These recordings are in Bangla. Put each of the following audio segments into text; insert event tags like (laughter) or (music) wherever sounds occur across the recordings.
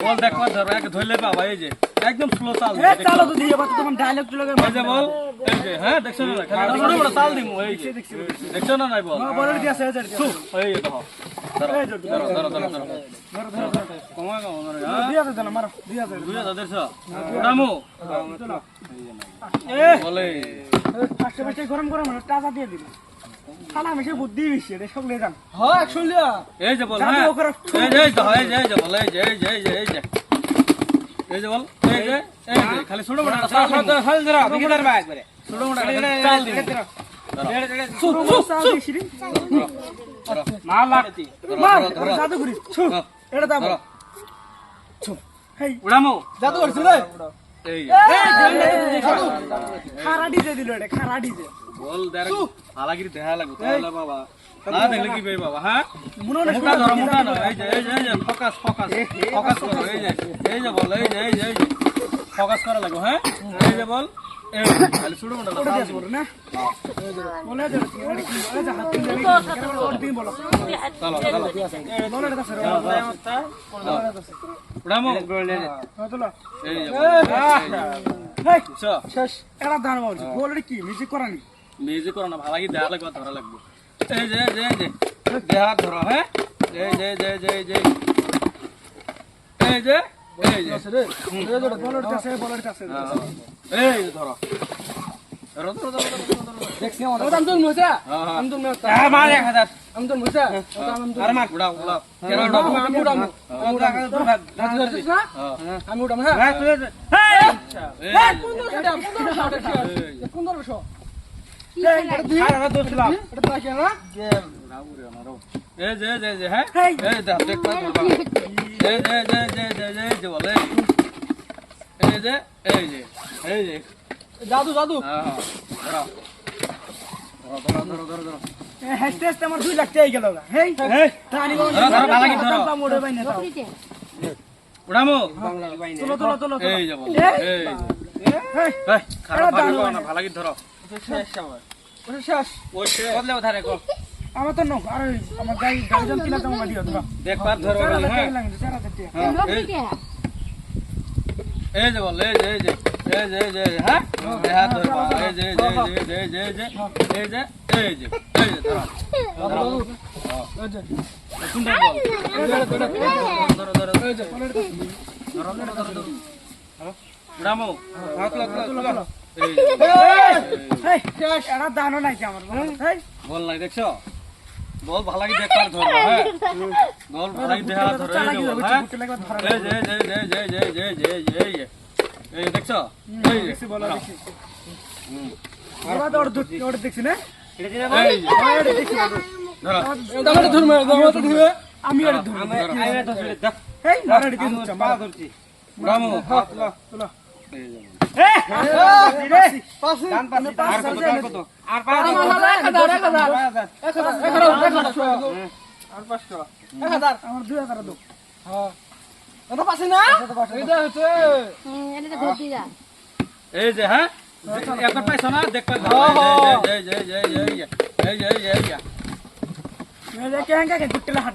বল দেখবা ধরো এক ধরলে পাবা এই যে একদম স্লো চাল এ চালো তো দিয়ে বাত তোমার ডায়লগ চলে এই মজা বল এই যে হ্যাঁ দেখছ না? খালি বড় বড় চাল দিমু এই যে। দেখছ না নাই বল? বড় দিয়ে আছে এই সু, এই যে গরম গরম টাকা দিয়ে দিবি খালা খালি ছোট মোটা ছোট মোটা দেখা লাগবে বাবা না দেখলে কি ভাই বাবা হ্যাঁ মুনো না মুটা না এই যে এই যে, ফোকাস ফোকাস ফোকাস করো, এই যে এই যে বল এই যে এই যে ফোকাস করা লাগো হ্যাঁ? এই যে বল মিউজিক করো না? ভালো লাগে দেওয়া লাগবে ধরা লাগবে। এই যে জে জে দেহা ধরো হ্যাঁ? জে জে জে জে যে। এই যে। আমি উঠাম পনেরোশো এই যে যে যে হ্যাঁ এই দেখ দেখ পাই বাবা এই যে যে যে যে যে যে বলে এই যে এই যে এই যে জাদু জাদু হ্যাঁ হ্যাঁ ধরো ধরো ধরো ধরো ধরো হেসতে হেসতে আমার দুই লাখ টাকা গেল হেই টানি ধরো, ধরো, ভালো কি ধরো। দাও উড়ামো তোলো তোলো তোলো এই যে এই। এই খারাপ ভালো না ভালো কি ধরো ওটা শেষ ওই বদলে ওধারে কর দেখছ বল ভালো কি দেখ ধরো হ্যাঁ? বল ভালো কি দেখা ধরো এই যে বল, হ্যাঁ? এই যে এই যে এই যে এই যে এই যে এই যে এই যে এই যে। এই যে দেখছ? এই যে। দেখছি বলা না? এটা ধরো। দামাটা ধরবে দামাটা ধরবে আমি আমি দেখ। হেই মারা রেডি মারা ধরছি রামু। হাত লা তোলো এই যে হ্যাঁ এখন পাইছ না দেখ পাই হাত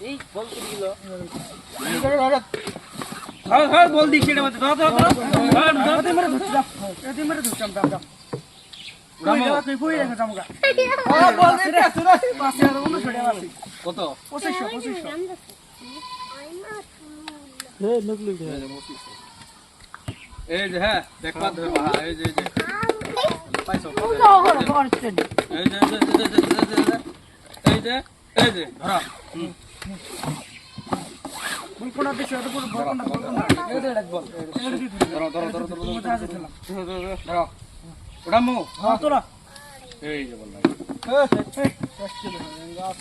এই বল করে দিল। (laughs) হ্যাঁ, এই যে হ্যাঁ দেখবা ধরে এই এই যে। পাইছো এই যে এই যে এই যে এই যে ধরা। ওটা মো হ্যাঁ তোরা এই যে বললাম